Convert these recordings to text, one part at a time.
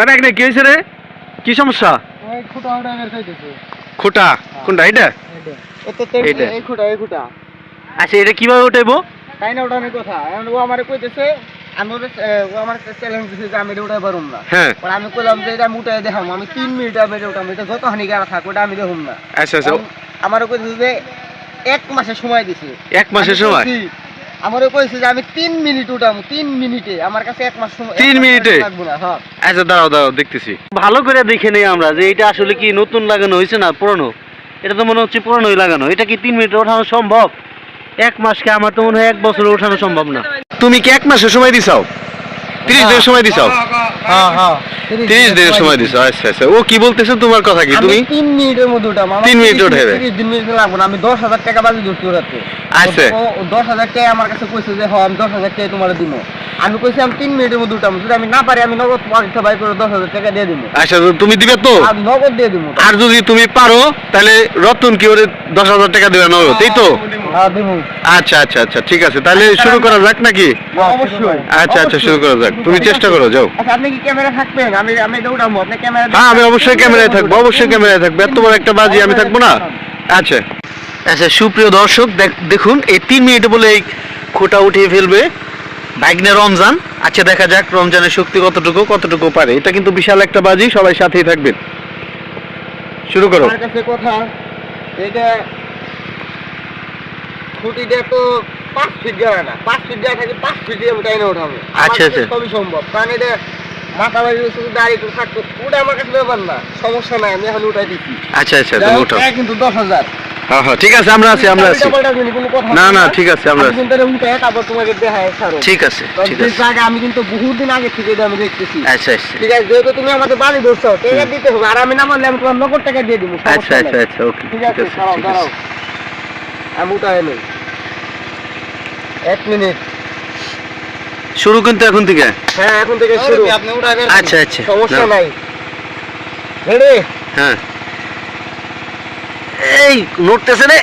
আরে এক কি হয়েছে রে? কি সমস্যা? খুঁটা ওটা খোটা? কোনটা এটা। এই খুঁটা এই খুঁটা। আচ্ছা এটা কীভাবে উঠাইবো? তাই না ওটা কথা। এখন ও আমারে কইতেছে আমি ওরে ও আমার চ্যালেঞ্জ দিছে যে আমি এটা উঠাই পারুম না। হ্যাঁ। পরে আমি কইলাম যে এটা আমি উঠাই দেখাম। আমি তিন মিনিট আমি এটা উঠাম। এটা যত হানি গাড়া থাক ওটা আমি দেখুম না। আচ্ছা আচ্ছা। আমার কইতেছে যে এক মাসের সময় দিছে। এক মাসের সময়? আমারে কইছে যে আমি 3 মিনিট উঠাম 3 মিনিটে। আমার কাছে এক মাস সময় 3 মিনিটে? লাগবে না হ্যাঁ আচ্ছা দাঁড়াও দাঁড়াও দেখতেছি। ভালো করে দেখে নেই আমরা যে এটা আসলে কি নতুন লাগানো হয়েছে না পুরনো? এটা তো মনে হচ্ছে পুরনোই লাগানো। এটা কি তিন মিনিটে ওঠানো সম্ভব? এক মাসকে আমার তো মনে হয় এক বছরে ওঠানো সম্ভব না। তুমি কি এক মাসের সময় দিছাও? তিরিশ দিনের সময় দিছাও? হ্যাঁ হ্যাঁ। তিরিশ দিনের সময় দিছো। আচ্ছা আচ্ছা। ও কি বলতেছে তোমার কথা কি? তুমি? তিন মিনিটের মধ্যে উঠাম আমার তিন মিনিট 30 30 দিন মিনিট লাগবে না। আমি দশ হাজার টাকা বাজি ধরছি ওরাতে আচ্ছা। ও ও দশ হাজার টাকা আমার কাছে কইছে যে হ্যাঁ আমি দশ হাজার টাকা তোমার দিব আমি কইছি আমি তিন মিনিটের মধ্যে উঠাম। যদি আমি না পারি আমি নগদ পয়সা বাই করে দশ হাজার টাকা দিয়ে দিব আচ্ছা তুমি দিবে তো? আর নগদ দিয়ে দিব আর যদি তুমি পারো তাহলে রতন কি ওরে দশ হাজার টাকা দেবে নগদ? তাই তো? হ্যাঁ দিব আচ্ছা আচ্ছা আচ্ছা ঠিক আছে। তাহলে শুরু করা যাক নাকি? অবশ্যই। আচ্ছা আচ্ছা শুরু করা যাক। তুমি চেষ্টা করো যাও। আচ্ছা আপনি কি ক্যামেরা থাকবেন? আমি আমি উঠাবো আপনি ক্যামেরা হ্যাঁ আমি অবশ্যই ক্যামেরায় থাকব অবশ্যই ক্যামেরায় থাকব। এত বড় একটা বাজি আমি থাকব না? আচ্ছা। আচ্ছা সুপ্রিয় দর্শক দেখ- দেখুন এই তিন মিনিটে বলে এই খোটা উঠিয়ে ফেলবে। বাইকনে রমজান? আচ্ছা দেখা যাক রমজানের শক্তি কতটুকু কতটুকু পারে। এটা কিন্তু বিশাল একটা বাজি সবাই সাথেই থাকবেন। শুরু করো। আমার কাছে কথা এটা খুঁটিটা তো পাঁচ ফিট না। পাঁচ ফিট থাকে পাঁচ ফিট দিয়ে উঠাই না উঠাবো। আচ্ছা, আচ্ছা। সবই সম্ভব। কারণ এটা মাথা বাড়ি শুধু দাঁড়িয়ে একটু থাকতো। ওটা আমার কাছে ব্যাপার না সমস্যা নাই আমি এখন উঠাই দিচ্ছি। আচ্ছা আচ্ছা তুমি উঠাও। কিন্তু দশ হাজার। হ্যাঁ হ্যাঁ ঠিক আছে আমরা আছি আমরা আছি। না, না, ঠিক আছে, আমরা আছি। তোমাকে দেখায় ঠিক আছে ঠিক আছে। জায়গা আমি কিন্তু বহুদিন আগে থেকে এটা আমি দেখতেছি। আচ্ছা আচ্ছা। ঠিক আছে যেহেতু তুমি আমাদের বাড়ি ধরছো টাকা দিতে হবে। আর আমি না মানলে আমি তোমার নগদ টাকা দিয়ে দিব আচ্ছা আচ্ছা আচ্ছা ওকে ঠিক আছে দাঁড়াও দাঁড়াও। আমি উঠাই নেই। এক মিনিট। শুরু কিন্তু এখন থেকে? হ্যাঁ এখন থেকে শুরু। আপনি উঠাবেন। আচ্ছা, আচ্ছা। সমস্যা। নাই। রেডি হ্যাঁ। এই নড়তেছে রে।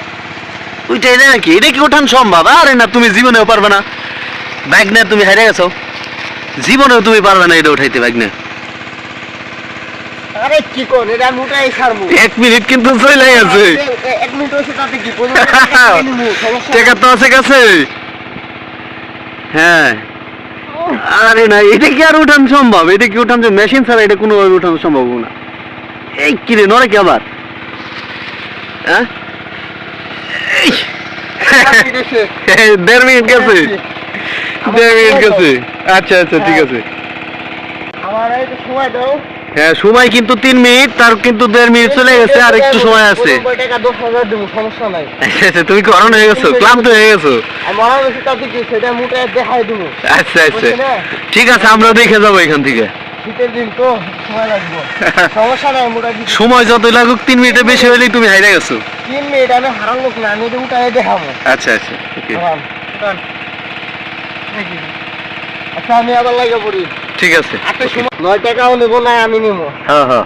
ওইটাই না নাকি এটা কি ওঠান সম্ভব? আরে না তুমি জীবনেও পারবে না। তুমি হারিয়ে গেছো। জীবনেও তুমি পারবে না এটা উঠাইতে বাইক না আরে কি কোন এটা ছাড়বো। এক মিনিট কিন্তু এক মিনিট তাতে কি টাকা তো আছে কাছে। হ্যাঁ। আরে না এটা কি আর উঠান সম্ভব? এটা কি উঠান মেশিন ছাড়া এটা কোনোভাবে উঠানো সম্ভব না। এই কি রে নড়ে কি আবার? হ্যাঁ? এই। এক মিনিট হয়েছে। এই, দেড় মিনিট। গেছে দেড় মিনিট গেছে। আচ্ছা আচ্ছা ঠিক আছে। হ্যাঁ সময় কিন্তু তিন মিনিট তার কিন্তু দেড় মিনিট চলে গেছে আর একটু সময় আছে। আচ্ছা তুমি করণ হয়ে গেছো ক্লান্ত হয়ে গেছো। আচ্ছা আচ্ছা। ঠিক আছে আমরা দেখে যাব এখান থেকে। শীতের দিন তো সময় লাগবে। সমস্যা নাই মোটা দিচ্ছি সময় যতই লাগুক তিন মিনিটের বেশি হলেই তুমি হাইরে গেছো। তিন মিনিট আমি হারান লোক না আমি এটা উঠাই দেখাবো। আচ্ছা আচ্ছা ওকে। দেখি। আচ্ছা আমি আবার লাগে পড়ি। ঠিক আছে। নয় টাকাও নেব না আমি নেব হ্যাঁ হ্যাঁ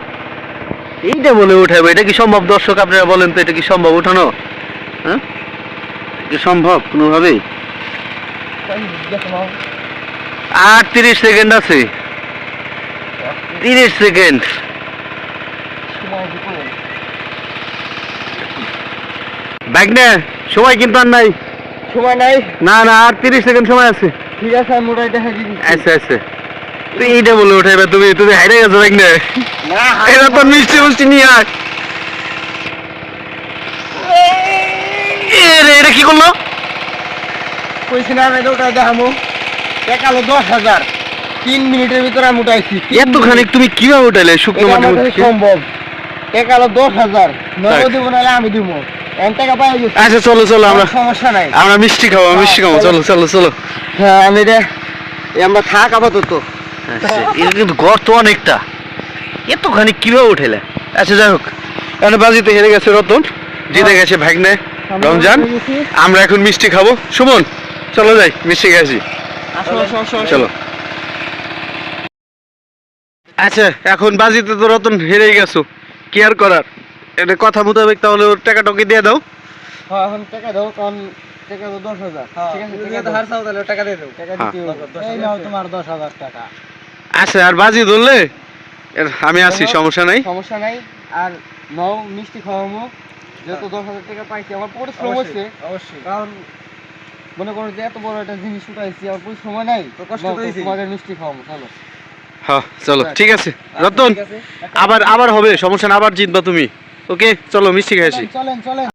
এইটা বলে উঠাবো এটা কি সম্ভব? দর্শক আপনারা বলেন তো এটা কি সম্ভব উঠানো? হ্যাঁ এটা সম্ভব কোনোভাবেই। আর তিরিশ সেকেন্ড আছে। তিরিশ সেকেন্ড। ব্যাগ নে সময় কিন্তু আর নাই। সময় নাই? না না আর তিরিশ সেকেন্ড সময় আছে। ঠিক আছে আমি ওটাই দেখা দিচ্ছি। আচ্ছা আচ্ছা তুই এইটা বলে উঠাইবে তুমি তুমি হাইরে গেছো ব্যাগ নে। এটা তো মিষ্টি মিষ্টি নিয়ে রে, এটা কি করল? কইছি না আমি উঠাই দেখাবো টাকালো দশ হাজার। তিন মিনিটের ভিতরে আমি উঠাইছি। এতখানি তুমি কীভাবে উঠাইলে শুকনো মাটির আমার কাছে মধ্যে? দশ হাজার। দিব নাহলে আমি দিব। আচ্ছা চলো চলো আমরা সমস্যা নাই। আমরা মিষ্টি খাব মিষ্টি খাব। চলো চলো। চলো হ্যাঁ আমি রে আমরা থাক আপাতত। আচ্ছা এটা কিন্তু ঘর তো অনেকটা। এতখানি কীভাবে উঠেলে আচ্ছা যাই হোক। এখন বাজিতে হেরে গেছে রতন। জিতে গেছে ভাগ্নে। রমজান। আমরা এখন মিষ্টি খাব। সুমন চলো যাই মিষ্টি খাইছি। চলো। আচ্ছা এখন বাজিতে তো রতন হেরেই গেছো। কি আর করার? এটা কথা মোতাবেক তাহলে ওর টাকাটা ওকে দিয়ে দাও। হ্যাঁ এখন টাকা দাও কারণ টাকা দাও দশ হাজার। ঠিক আছে টাকা দাও। টাকা দিয়ে দাও। টাকা হ্যাঁ। দিতে এই নাও তোমার দশ হাজার টাকা। আচ্ছা আর বাজি ধরলে? এর আমি আছি সমস্যা নাই। সমস্যা নাই। আর নও মিষ্টি খাওয়াবো যেহেতু দশ হাজার টাকা পাইছি আমার পরিশ্রম হচ্ছে। অবশ্যই। কারণ মনে করো যে এত বড় একটা জিনিস উঠাইছি আমার পরিশ্রম হয় নাই। তো কষ্ট তোমাদের মিষ্টি খাওয়াবো চলো। হ্যাঁ চলো ঠিক আছে। রতন আবার আবার হবে সমস্যা না আবার জিতবা তুমি। ওকে চলো মিষ্টি খাইছি চলেন চলেন।